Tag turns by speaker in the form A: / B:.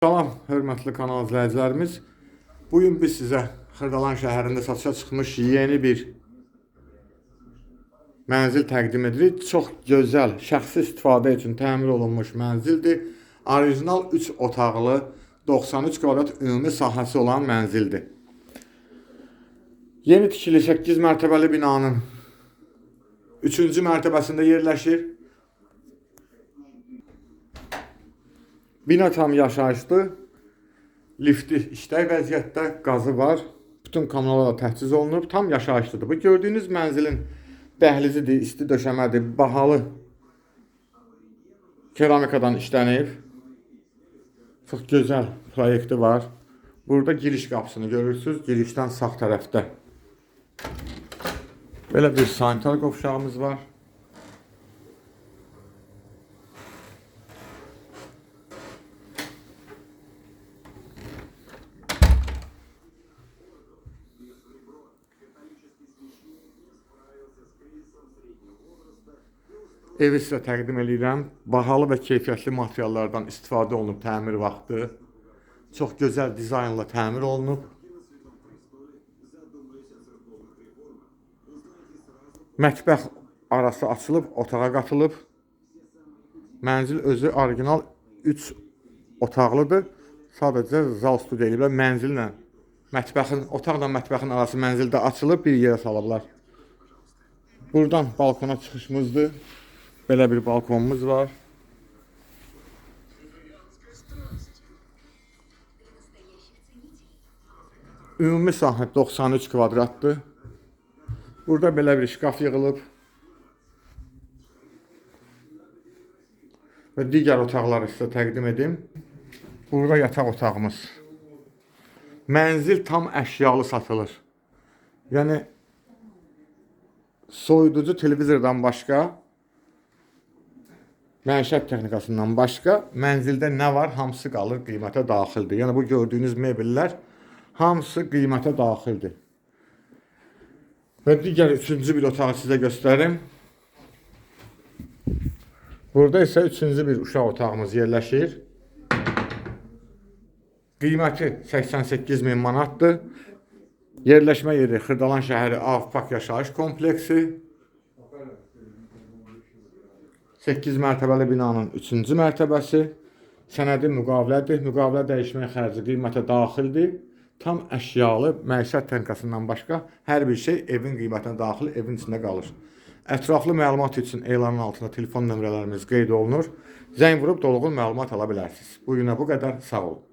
A: Salam, hörmətli kanal izləyicilərimiz. Bu gün biz sizə Xırdalan şəhərində satışa çıxmış yeni bir mənzil təqdim edirik. Çox gözəl, şəxsi istifadə üçün təmir olunmuş mənzildir. Orijinal 3 otaqlı, 93 kvadrat ümumi sahəsi olan mənzildir. Yeni tikili 8 mərtəbəli binanın 3-cü mərtəbəsində yerləşir. Bina tam yaşayışlı. Lifti işlək vəziyyətdə, qazı var. Bütün kanallar təchiz olunub, tam yaşayışlıdır. Bu gördüyünüz mənzilin dəhlizidir, isti döşəmədir, bahalı keramikadan işlənib. Çox gözəl proyekti var. Burada giriş qapısını görürsüz, girişdən sağ tərəfdə. Belə bir sanitar qovşağımız var. Evi sizə təqdim edirəm. Bahalı və keyfiyyətli materiallardan istifadə olunub təmir vaxtı. Çox gözəl dizaynla təmir olunub. Mətbəx arası açılıb, otağa qatılıb. Mənzil özü orijinal 3 otaqlıdır. Sadəcə zal studiya eləyiblər. Mənzillə mətbəxin, otaqla mətbəxin arası mənzildə açılıb bir yerə salıblar. Buradan balkona çıxışımızdır. Belə bir balkonumuz var. Ümumi sahə 93 kvadratdır. Burada belə bir şkaf yığılıb. Və digər otaqları sizə təqdim edim. Burada yataq otağımız. Mənzil tam əşyalı satılır. Yəni soyuducu televizordan başqa məişət texnikasından başqa mənzildə nə var, hamısı qalır qiymətə daxildir. Yəni bu gördüyünüz mebellər hamısı qiymətə daxildir. Və digər üçüncü bir otağı sizə göstərim. Burada isə üçüncü bir uşaq otağımız yerləşir. Qiyməti 88 min manatdır. Yerləşmə yeri Xırdalan şəhəri Avpak yaşayış kompleksi. 8 mərtəbəli binanın 3-cü mərtəbəsi. Sənədi müqavilədir. Müqavilə dəyişmə xərci qiymətə daxildir. Tam əşyalı məişət tənkasından başqa hər bir şey evin qiymətinə daxil, evin içində qalır. Ətraflı məlumat üçün elanın altında telefon nömrələrimiz qeyd olunur. Zəng vurub dolğun məlumat ala bilərsiniz. Bu günə bu qədər. Sağ olun.